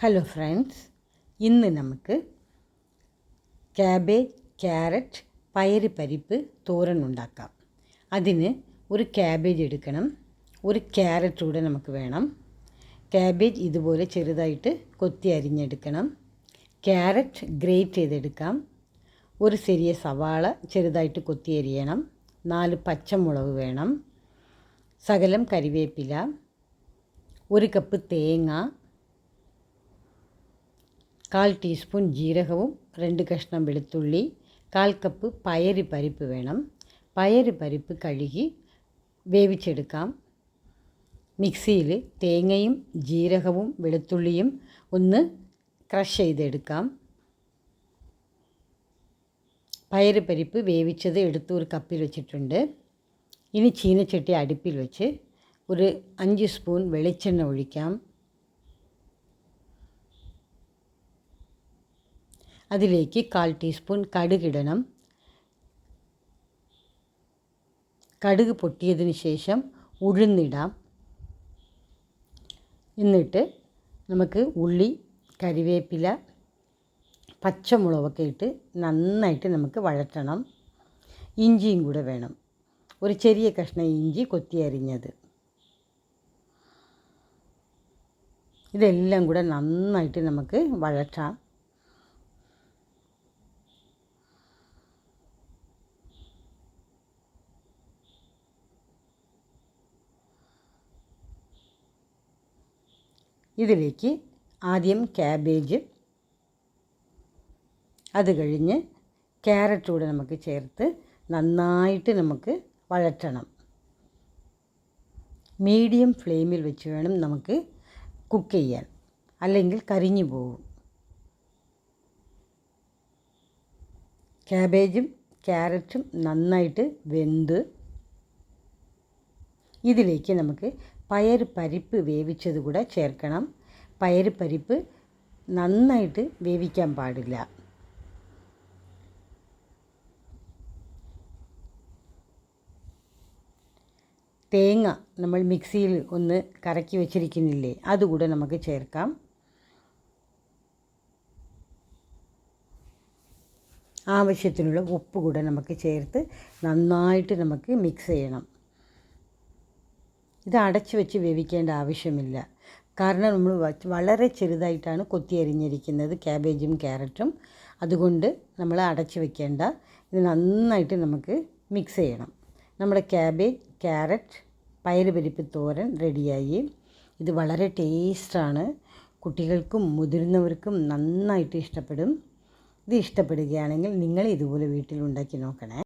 Hello friends ഇന്ന് നമുക്ക് cabbage carrot പയറ് പരിപ്പ് തോരൻ ഉണ്ടാക്കാം. അതിന് ഒരു ക്യാബേജ് എടുക്കണം. ഒരു ക്യാരറ്റ് കൂടെ നമുക്ക് വേണം. ക്യാബേജ് ഇതുപോലെ ചെറുതായിട്ട് കൊത്തി അരിഞ്ഞെടുക്കണം. ക്യാരറ്റ് ഗ്രേറ്റ് ചെയ്തെടുക്കാം. ഒരു ചെറിയ സവാള ചെറുതായിട്ട് കൊത്തി അരിയണം. നാല് പച്ചമുളക് വേണം. സകലം കരിവേപ്പില. ഒരു കപ്പ് തേങ്ങ. കാൽ ടീസ്പൂൺ ജീരകവും രണ്ട് കഷ്ണം വെളുത്തുള്ളി കാൽ കപ്പ് പയറ് പരിപ്പ് വേണം. പയറ് പരിപ്പ് കഴുകി വേവിച്ചെടുക്കാം. മിക്സിയിൽ തേങ്ങയും ജീരകവും വെളുത്തുള്ളിയും ഒന്ന് ക്രഷ് ചെയ്തെടുക്കാം. പയറ് പരിപ്പ് വേവിച്ചത് എടുത്ത് ഒരു കപ്പിൽ വെച്ചിട്ടുണ്ട്. ഇനി ചീനച്ചട്ടി അടുപ്പിൽ വെച്ച് ഒരു അഞ്ച് സ്പൂൺ വെളിച്ചെണ്ണ ഒഴിക്കാം. അതിലേക്ക് കാൽ ടീസ്പൂൺ കടുകിടണം. കടുക് പൊട്ടിയതിന് ശേഷം ഉഴുന്നിടാം. എന്നിട്ട് നമുക്ക് ഉള്ളി കരിവേപ്പില പച്ചമുളകൊക്കെ ഇട്ട് നന്നായിട്ട് നമുക്ക് വഴറ്റണം. ഇഞ്ചിയും കൂടെ വേണം. ഒരു ചെറിയ കഷ്ണം ഇഞ്ചി കൊത്തി അരിഞ്ഞത്. ഇതെല്ലാം കൂടെ നന്നായിട്ട് നമുക്ക് വഴറ്റാം. ഇതിലേക്ക് ആദ്യം ക്യാബേജ് അത് കഴിഞ്ഞ് ക്യാരറ്റ് കൂടെ നമുക്ക് ചേർത്ത് നന്നായിട്ട് നമുക്ക് വഴറ്റണം. മീഡിയം ഫ്ലെയിമിൽ വെച്ച് വേണം നമുക്ക് കുക്ക് ചെയ്യാൻ. അല്ലെങ്കിൽ കരിഞ്ഞു പോകും. ക്യാബേജും ക്യാരറ്റും നന്നായിട്ട് വെന്ത് ഇതിലേക്ക് നമുക്ക് പയർ പരിപ്പ് വേവിച്ചത് കൂടെ ചേർക്കണം. പയർ പരിപ്പ് നന്നായിട്ട് വേവിക്കാൻ പാടില്ല. തേങ്ങ നമ്മൾ മിക്സിയിൽ ഒന്ന് കറക്കി വെച്ചിരിക്കുന്നില്ലേ അതുകൂടെ നമുക്ക് ചേർക്കാം. ആവശ്യത്തിനുള്ള ഉപ്പ് കൂടെ നമുക്ക് ചേർത്ത് നന്നായിട്ട് നമുക്ക് മിക്സ് ചെയ്യണം. ഇത് അടച്ചു വെച്ച് വേവിക്കേണ്ട ആവശ്യമില്ല. കാരണം നമ്മൾ വളരെ ചെറുതായിട്ടാണ് കൊത്തി അരിഞ്ഞിരിക്കുന്നത് ക്യാബേജും ക്യാരറ്റും അതുകൊണ്ട് നമ്മൾ അടച്ച് വെക്കേണ്ട. ഇത് നന്നായിട്ട് നമുക്ക് മിക്സ് ചെയ്യണം. നമ്മുടെ ക്യാബേജ് ക്യാരറ്റ് പയർ പരിപ്പ് തോരൻ റെഡിയായി ഇത് വളരെ ടേസ്റ്റാണ് കുട്ടികൾക്കും മുതിർന്നവർക്കും നന്നായിട്ട് ഇഷ്ടപ്പെടും. ഇത് ഇഷ്ടപ്പെടുകയാണെങ്കിൽ നിങ്ങൾ ഇതുപോലെ വീട്ടിൽ ഉണ്ടാക്കി നോക്കണേ.